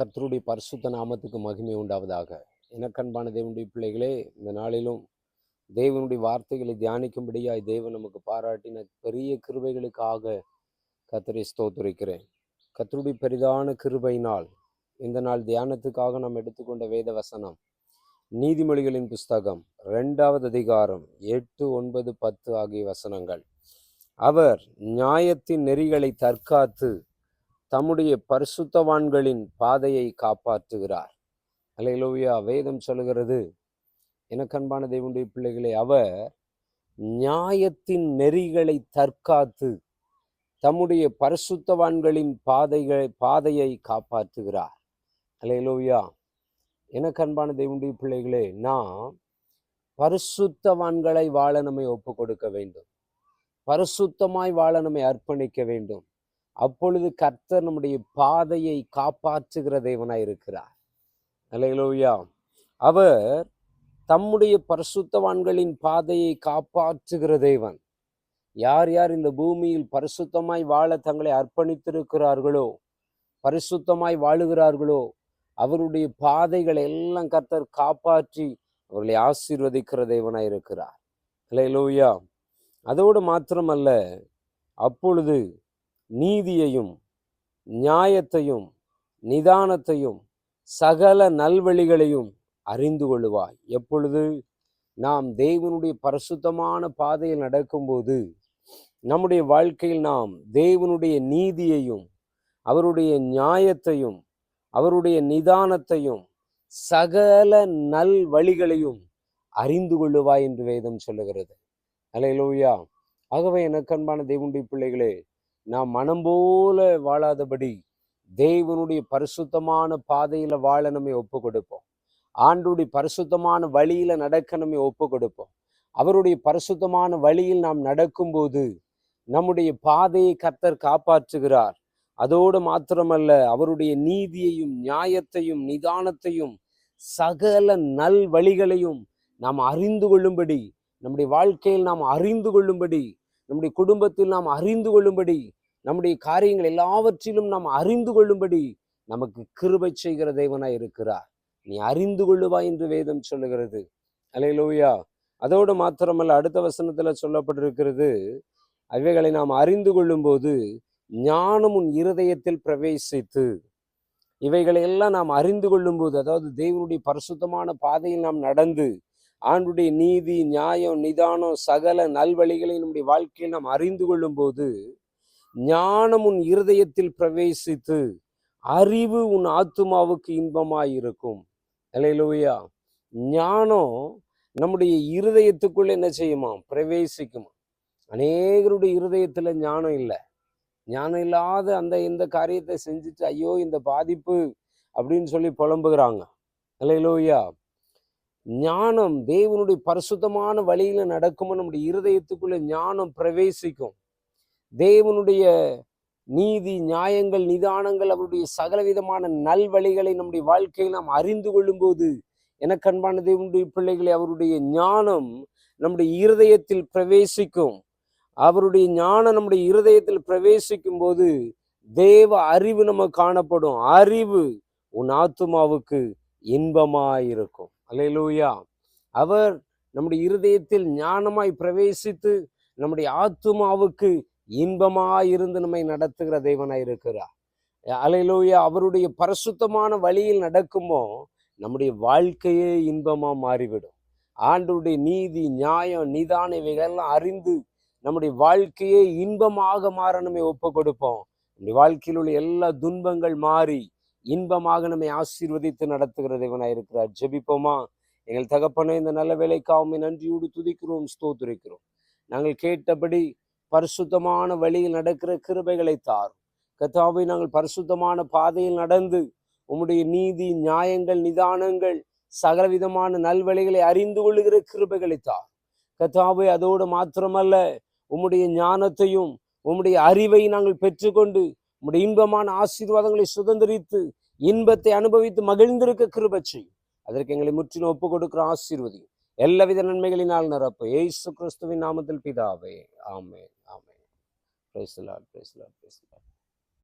கர்த்தருடைய பரிசுத்த நாமத்துக்கு மகிமை உண்டாவதாக. எனக்கன்பான தேவனுடைய பிள்ளைகளே இந்த நாளிலும் தேவனுடைய வார்த்தைகளை தியானிக்கும்படியாய் தேவன் நமக்கு பாராட்டின பெரிய கிருபைகளுக்காக கத்தரை ஸ்தோத்துரைக்கிறேன். கத்தருடைய பெரிதான கிருபையினால் இந்த நாள் தியானத்துக்காக நாம் எடுத்துக்கொண்ட வேத வசனம் நீதிமொழிகளின் புஸ்தகம் ரெண்டாவது அதிகாரம் எட்டு ஒன்பது பத்து ஆகிய வசனங்கள். அவர் நியாயத்தின் நெறிகளை தற்காத்து தம்முடைய பரிசுத்தவான்களின் பாதையை காப்பாற்றுகிறார். அலையிலோவியா வேதம் சொல்லுகிறது எனக்கன்பான தேவனுடைய பிள்ளைகளை அவர் நியாயத்தின் நெறிகளை தற்காத்து தம்முடைய பரிசுத்தவான்களின் பாதைகளை பாதையை காப்பாற்றுகிறார். அலையிலோவியா எனக்கன்பான தேவனுடைய பிள்ளைகளே நாம் பரிசுத்தவான்களை வாழ நம்மை ஒப்பு கொடுக்க வேண்டும். பரிசுத்தமாய் வாழ நம்மை அர்ப்பணிக்க வேண்டும். அப்பொழுது கர்த்தர் நம்முடைய பாதையை காப்பாற்றுகிற தேவனாய் இருக்கிறார். அலையலோயா அவர் தம்முடைய பரிசுத்தவான்களின் பாதையை காப்பாற்றுகிற தேவன். யார் யார் இந்த பூமியில் பரிசுத்தமாய் வாழ தங்களை அர்ப்பணித்திருக்கிறார்களோ பரிசுத்தமாய் வாழுகிறார்களோ அவருடைய பாதைகளை எல்லாம் கர்த்தர் காப்பாற்றி அவர்களை ஆசீர்வதிக்கிற தேவனாய் இருக்கிறார். அலையலோயா அதோடு மாத்திரமல்ல அப்பொழுது நீதியையும் நியாயத்தையும் நிதானத்தையும் சகல நல்வழிகளையும் அறிந்து கொள்ளுவாய். எப்பொழுது நாம் தேவனுடைய பரிசுத்தமான பாதையில் நடக்கும்போது நம்முடைய வாழ்க்கையில் நாம் தேவனுடைய நீதியையும் அவருடைய நியாயத்தையும் அவருடைய நிதானத்தையும் சகல நல் வழிகளையும் அறிந்து கொள்ளுவாய் என்று வேதம் சொல்லுகிறது. அலையலோயா ஆகவே எனக்கு அன்பான தேவனுடைய பிள்ளைகளே நாம் மனம் போல வாழாதபடி தேவனுடைய பரிசுத்தமான பாதையில வாழ நம்ம ஒப்பு கொடுப்போம் ஆண்டுடைய பரிசுத்தமான வழியில நடக்க நம்ம ஒப்பு கொடுப்போம் அவருடைய பரிசுத்தமான வழியில் நாம் நடக்கும்போது நம்முடைய பாதையை கர்த்தர் காப்பாற்றுகிறார். அதோடு மாத்திரமல்ல அவருடைய நீதியையும் நியாயத்தையும் நிதானத்தையும் சகல நல் வழிகளையும் நாம் அறிந்து கொள்ளும்படி நம்முடைய வாழ்க்கையில் நாம் அறிந்து கொள்ளும்படி நம்முடைய குடும்பத்தில் நாம் அறிந்து கொள்ளும்படி நம்முடைய காரியங்கள் எல்லாவற்றிலும் நாம் அறிந்து கொள்ளும்படி நமக்கு கிருபை செய்கிற தெய்வனாய் இருக்கிறார். நீ அறிந்து கொள்ளுவாய் என்று வேதம் சொல்லுகிறது. அலையிலோயா அதோடு மாத்திரமல்ல அடுத்த வசனத்துல சொல்லப்பட்டிருக்கிறது அவைகளை நாம் அறிந்து கொள்ளும்போது ஞானம் உன் இருதயத்தில் பிரவேசித்து இவைகளை எல்லாம் நாம் அறிந்து கொள்ளும்போது அதாவது தேவனுடைய பரிசுத்தமான பாதையில் நாம் நடந்து ஆண்டுடைய நீதி நியாயம் நிதானம் சகல நல்வழிகளை நம்முடைய வாழ்க்கையில் நாம் அறிந்து கொள்ளும் போது ஞானம் உன் இருதயத்தில் பிரவேசித்து அறிவு உன் ஆத்துமாவுக்கு இன்பமாயிருக்கும். அலையிலோயா ஞானம் நம்முடைய இருதயத்துக்குள்ள என்ன செய்யுமா? பிரவேசிக்குமா? அநேகருடைய இருதயத்துல ஞானம் இல்லை. ஞானம் இல்லாத அந்த இந்த காரியத்தை செஞ்சுட்டு ஐயோ இந்த பாதிப்பு அப்படின்னு சொல்லி புலம்புகிறாங்க. அலையிலோயா ஞானம் தேவனுடைய பரிசுத்தமான வழியில நடக்குமோ நம்முடைய இருதயத்துக்குள்ள ஞானம் பிரவேசிக்கும். தேவனுடைய நீதி நியாயங்கள் நிதானங்கள் அவருடைய சகலவிதமான நல்வழிகளை நம்முடைய வாழ்க்கையில் நாம் அறிந்து கொள்ளும்போது எனக்கு அன்பான தேவனுடைய பிள்ளைகளை அவருடைய ஞானம் நம்முடைய இருதயத்தில் பிரவேசிக்கும். அவருடைய ஞானம் நம்முடைய இருதயத்தில் பிரவேசிக்கும் போது தேவ அறிவு நமக்கு காணப்படும். அறிவு உன் ஆத்துமாவுக்கு இன்பமாயிருக்கும். அலையலூயா அவர் நம்முடைய இருதயத்தில் ஞானமாய் பிரவேசித்து நம்முடைய ஆத்துமாவுக்கு இன்பமாயிருந்து நம்மை நடத்துகிற தேவனாய் இருக்கிறார். அலையிலூயா அவருடைய பரிசுத்தமான வழியில் நடக்குமோ நம்முடைய வாழ்க்கையே இன்பமா மாறிவிடும். ஆண்டுடைய நீதி நியாயம் நிதான இவைகளெல்லாம் அறிந்து நம்முடைய வாழ்க்கையே இன்பமாக மாற நம்மை ஒப்பு கொடுப்போம் நம்முடைய வாழ்க்கையில் உள்ள எல்லா துன்பங்கள் மாறி இன்பமாக நம்மை ஆசீர்வதித்து நடத்துகிற தேவனாய் இருக்கிறார். ஜெபிப்போமா? எங்கள் தகப்பனை இந்த நல்ல வேலைக்காக நன்றியோடு துதிக்கிறோம் ஸ்தோத்திரிக்கிறோம். நாங்கள் கேட்டபடி பரிசுத்தமான வழியில் நடக்கிற கிருபைகளை தாரும். கத்தாவை நாங்கள் பரிசுத்தமான பாதையில் நடந்து உம்முடைய நீதி நியாயங்கள் நிதானங்கள் சகலவிதமான நல்வழிகளை அறிந்து கொள்ளுகிற கிருபைகளை தார் கத்தாவை அதோடு மாத்திரமல்ல உம்முடைய ஞானத்தையும் உம்முடைய அறிவை நாங்கள் பெற்றுக்கொண்டு உம்முடைய இன்பமான ஆசீர்வாதங்களை சுதந்திரித்து இன்பத்தை அனுபவித்து மகிழ்ந்திருக்க கிருபை செய்யும். அதற்கு எங்களை முற்றிலும் ஒப்பு கொடுக்கிற ஆசீர்வதி எல்லாவித நன்மைகளினால் நிரப்பு. ஏசு கிறிஸ்துவின் நாமத்தில் பிதாவே. ஆமே ஆமே பிரைஸ் பிரேசலாட் பிரைஸ்